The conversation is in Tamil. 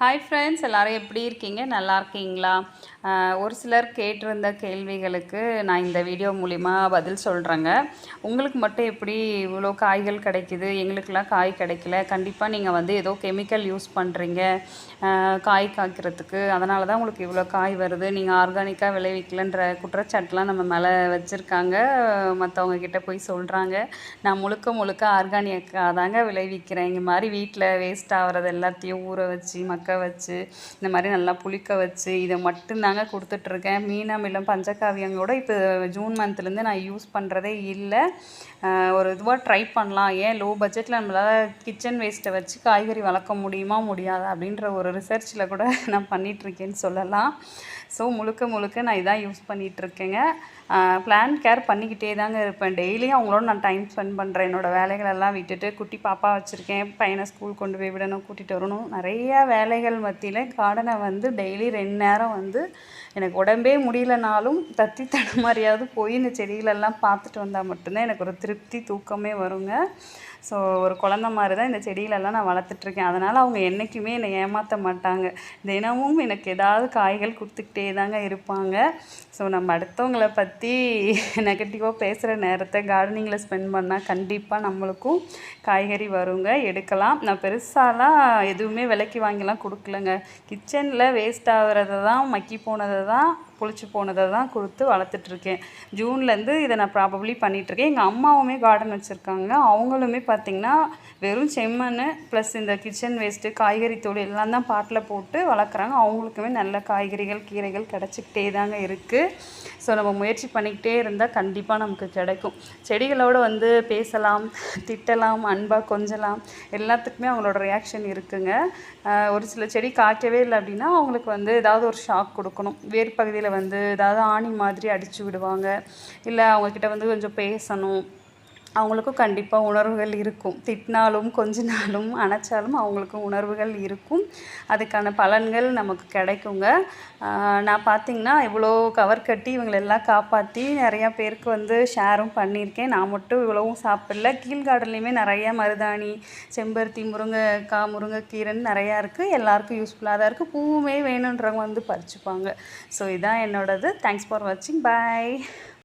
ஹாய் ஃப்ரெண்ட்ஸ் எல்லோரும் எப்படி இருக்கீங்க? நல்லா இருக்கீங்களா? ஒரு சிலர் கேட்டிருந்த கேள்விகளுக்கு நான் இந்த வீடியோ மூலிமா பதில் சொல்கிறேங்க உங்களுக்கு மட்டும் எப்படி இவ்வளோ காய்கள் கிடைக்குது? எங்களுக்கெல்லாம் காய் கிடைக்கல. கண்டிப்பாக நீங்கள் வந்து ஏதோ கெமிக்கல் யூஸ் பண்ணுறீங்க காய் காய்க்கிறதுக்கு. அதனால தான் உங்களுக்கு இவ்வளோ காய் வருது. நீங்கள் ஆர்கானிக்காக விளைவிக்கலன்ற குற்றச்சாட்டுலாம் நம்ம மேலே வச்சுருக்காங்க. மற்றவங்க கிட்டே போய் சொல்கிறாங்க நான் முழுக்க முழுக்க ஆர்கானிக்காக தாங்க விளைவிக்கிறேன். இங்கே மாதிரி வீட்டில் வேஸ்ட் ஆகிறது எல்லாத்தையும் ஊற வச்சு நக்க வச்சு இந்த மாதிரி நல்லா புளிக்க வச்சு இதை மட்டும்தாங்க கொடுத்துட்ருக்கேன் மீனமிலம் பஞ்சகாவியங்களோட இப்போ ஜூன் மந்த்லேருந்து நான் யூஸ் பண்ணுறதே இல்லை. ஒரு இதுவாக ட்ரை பண்ணலாம். ஏன் லோ பட்ஜெட்டில் நம்மளால் கிச்சன் வேஸ்ட்டை வச்சு காய்கறி வளர்க்க முடியுமா முடியாது அப்படின்ற ஒரு ரிசர்ச்சில் கூட நான் பண்ணிகிட்ருக்கேன்னு சொல்லலாம். ஸோ முழுக்க முழுக்க நான் இதான் யூஸ் பண்ணிகிட்ருக்கேங்க பிளான் கேர் பண்ணிக்கிட்டே தாங்க இருப்பேன். டெய்லியும் அவங்களோட நான் டைம் ஸ்பெண்ட் பண்ணுறேன் என்னோடய வேலைகளெல்லாம் விட்டுட்டு குட்டி பாப்பா வச்சுருக்கேன். பையனை ஸ்கூல் கொண்டு போய் விடணும் கூட்டிகிட்டு வரணும். நிறையா வேலைகள் மத்தியில் கார்டனை வந்து டெய்லி ரெண்டு நேரம் வந்து எனக்கு உடம்பே முடியலனாலும் தத்தி தடுமாறியாவது போய் இந்த செடிகளெல்லாம் பார்த்துட்டு வந்தால் மட்டும்தான் எனக்கு ஒரு திருப்தி தூக்கமே வருங்க. ஸோ ஒரு குழந்த மாதிரி தான் இந்த செடியிலெல்லாம் நான் வளர்த்துட்ருக்கேன். அதனால் அவங்க என்றைக்குமே என்னை ஏமாற்ற மாட்டாங்க. தினமும் எனக்கு ஏதாவது காய்கள் கொடுத்துக்கிட்டே தாங்க இருப்பாங்க. ஸோ நம்ம அடுத்தவங்களை பற்றி நெகட்டிவாக பேசுகிற நேரத்தை கார்டனிங்கில் ஸ்பெண்ட் பண்ணால் கண்டிப்பாக நம்மளுக்கும் காய்கறி வருங்க. எடுக்கலாம். நான் பெருசாலாம் எதுவுமே விலைக்கு வாங்கிலாம் கொடுக்கலங்க. கிச்சனில் வேஸ்ட் ஆகிறத தான் மக்கி போனதை தான் புளிச்சு போனதை தான் கொடுத்து வளர்த்துட்ருக்கேன். ஜூன்லேருந்து இதை நான் ப்ராபப்ளி பண்ணிகிட்ருக்கேன் எங்கள் அம்மாவுமே கார்டன் வச்சுருக்காங்க. அவங்களுமே பார்த்திங்கன்னா வெறும் செம்மண் ப்ளஸ் இந்த கிச்சன் வேஸ்ட்டு காய்கறி தூள் எல்லாம் தான் பாட்டில் போட்டு வளர்க்குறாங்க. அவங்களுக்குமே நல்ல காய்கறிகள் கீரைகள் கிடச்சிக்கிட்டே தாங்க இருக்குது ஸோ நம்ம முயற்சி பண்ணிக்கிட்டே இருந்தால் கண்டிப்பாக நமக்கு கிடைக்கும். செடிகளோட வந்து பேசலாம் திட்டலாம் அன்பாக கொஞ்சலாம். எல்லாத்துக்குமே அவங்களோட ரியாக்ஷன் இருக்குங்க. ஒரு சில செடி காய்க்கவே இல்லை அப்படின்னா அவங்களுக்கு வந்து ஏதாவது ஒரு ஷாக் கொடுக்கணும். வேர் பகுதியில் வந்து ஏதாவது ஆணி மாதிரி அடித்து விடுவாங்க. இல்லை அவங்கக்கிட்ட வந்து கொஞ்சம் பேசணும். அவங்களுக்கும் கண்டிப்பாக உணர்வுகள் இருக்கும். திட்டினாலும் கொஞ்சினாலும் அணைச்சாலும் அவங்களுக்கும் உணர்வுகள் இருக்கும். அதுக்கான பலன்கள் நமக்கு கிடைக்குங்க. நான் பார்த்திங்கன்னா இவ்வளோ கவர் கட்டி இவங்களெல்லாம் காப்பாற்றி நிறையா பேருக்கு வந்து ஷேரும் பண்ணியிருக்கேன். நான் மட்டும் இவ்வளவும் சாப்பிடல. கீழ் கார்டன்லேயுமே நிறையா மருதாணி செம்பருத்தி முருங்கைக்காய் முருங்கைக்கீரைன்னு நிறையா இருக்குது எல்லாருக்கும் யூஸ்ஃபுல்லாக தான் இருக்குது பூவுமே வேணுன்றவங்க வந்து பறிச்சுப்பாங்க. ஸோ இதான் என்னோடது. தேங்க்ஸ் ஃபார் வாட்சிங் பாய்